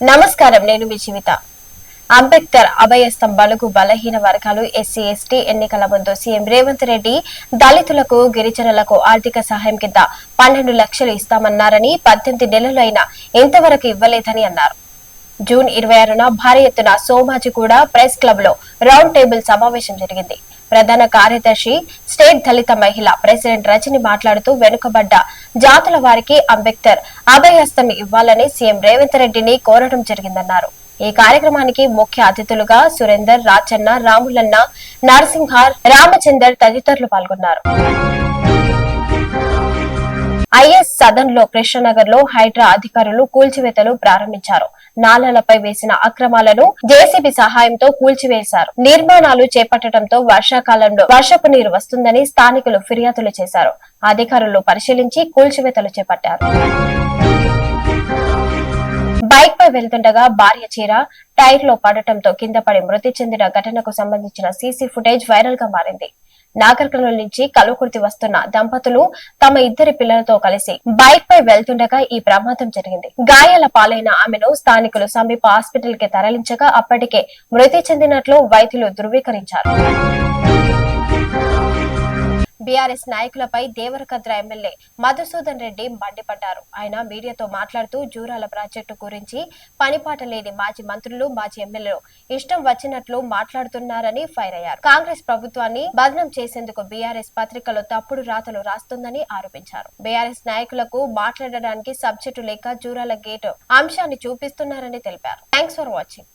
నమస్కారం నేను మీ జీవిత. అంబేద్కర్ అభయ స్తంభాలకు బలహీన వర్గాలు ఎస్సీ ఎస్టీ ఎన్నికల ముందు సీఎం రేవంత్ రెడ్డి దళితులకు గిరిజనులకు ఆర్థిక సహాయం కింద పన్నెండు లక్షలు ఇస్తామన్నారని పద్దెనిమిది నెలలైనా ఇంతవరకు ఇవ్వలేదని అన్నారు. జూన్ ఇరవై ఆరున భారీ ఎత్తున సోమాజిగూడ ప్రెస్ క్లబ్లో రౌండ్ టేబుల్ సమావేశం జరిగింది. ప్రధాన కార్యదర్శి స్టేట్ దళిత మహిళ ప్రెసిడెంట్ రజని మాట్లాడుతూ వెనుకబడ్డ జాతుల వారికి అంబేద్కర్ అభయహస్తం ఇవ్వాలని సీఎం రేవంత్ రెడ్డిని కోరడం జరిగిందన్నారు. ఈ కార్యక్రమానికి ముఖ్య అతిథులుగా సురేందర్ రాచన్న రాములన్న నరసింహ రామచందర్ తదితరులు పాల్గొన్నారు. ఐఎస్ సదన్లో కృష్ణనగర్లో హైడ్రా అధికారులు కూల్చివేతలు ప్రారంభించారు. నాలాలపై వేసిన అక్రమాలను జేసీబీ సహాయంతో కూల్చివేశారు. నిర్మాణాలు చేపట్టడంతో వర్షాకాలంలో వర్షపు నీరు వస్తుందని స్థానికులు ఫిర్యాదులు చేశారు. అధికారులు పరిశీలించి కూల్చివేతలు చేపట్టారు. బైక్ పై వెళ్తుండగా భార్య చీర టైర్లో పడటంతో కింద పడి మృతి చెందిన ఘటనకు సంబంధించిన సీసీ ఫుటేజ్ వైరల్గా మారింది. నాగర్ కర్నూలు నుంచి కల్వకుర్తి వస్తున్న దంపతులు తమ ఇద్దరి పిల్లలతో కలిసి బైక్ పై వెళ్తుండగా ఈ ప్రమాదం జరిగింది. గాయాల పాలైన ఆమెను స్థానికులు సమీప హాస్పిటల్కి తరలించగా అప్పటికే మృతి చెందినట్లు వైద్యులు ధృవీకరించారు. బీఆర్ఎస్ నాయకులపై దేవరకద్ర ఎమ్మెల్యే మధుసూదన్ రెడ్డి మండిపడ్డారు. ఆయన మీడియాతో మాట్లాడుతూ జూరాల ప్రాజెక్టు గురించి పనిపాట లేని మాజీ మంత్రులు మాజీ ఎమ్మెల్యేలు ఇష్టం వచ్చినట్లు మాట్లాడుతున్నారని ఫైర్ అయ్యారు. కాంగ్రెస్ ప్రభుత్వాన్ని బదనం చేసేందుకు బీఆర్ఎస్ పత్రికలో తప్పుడు రాతలు రాస్తుందని ఆరోపించారు. బీఆర్ఎస్ నాయకులకు మాట్లాడడానికి సబ్జెక్టు లేక జూరాల గేటు అంశాన్ని చూపిస్తున్నారని తెలిపారు. Thanks for watching.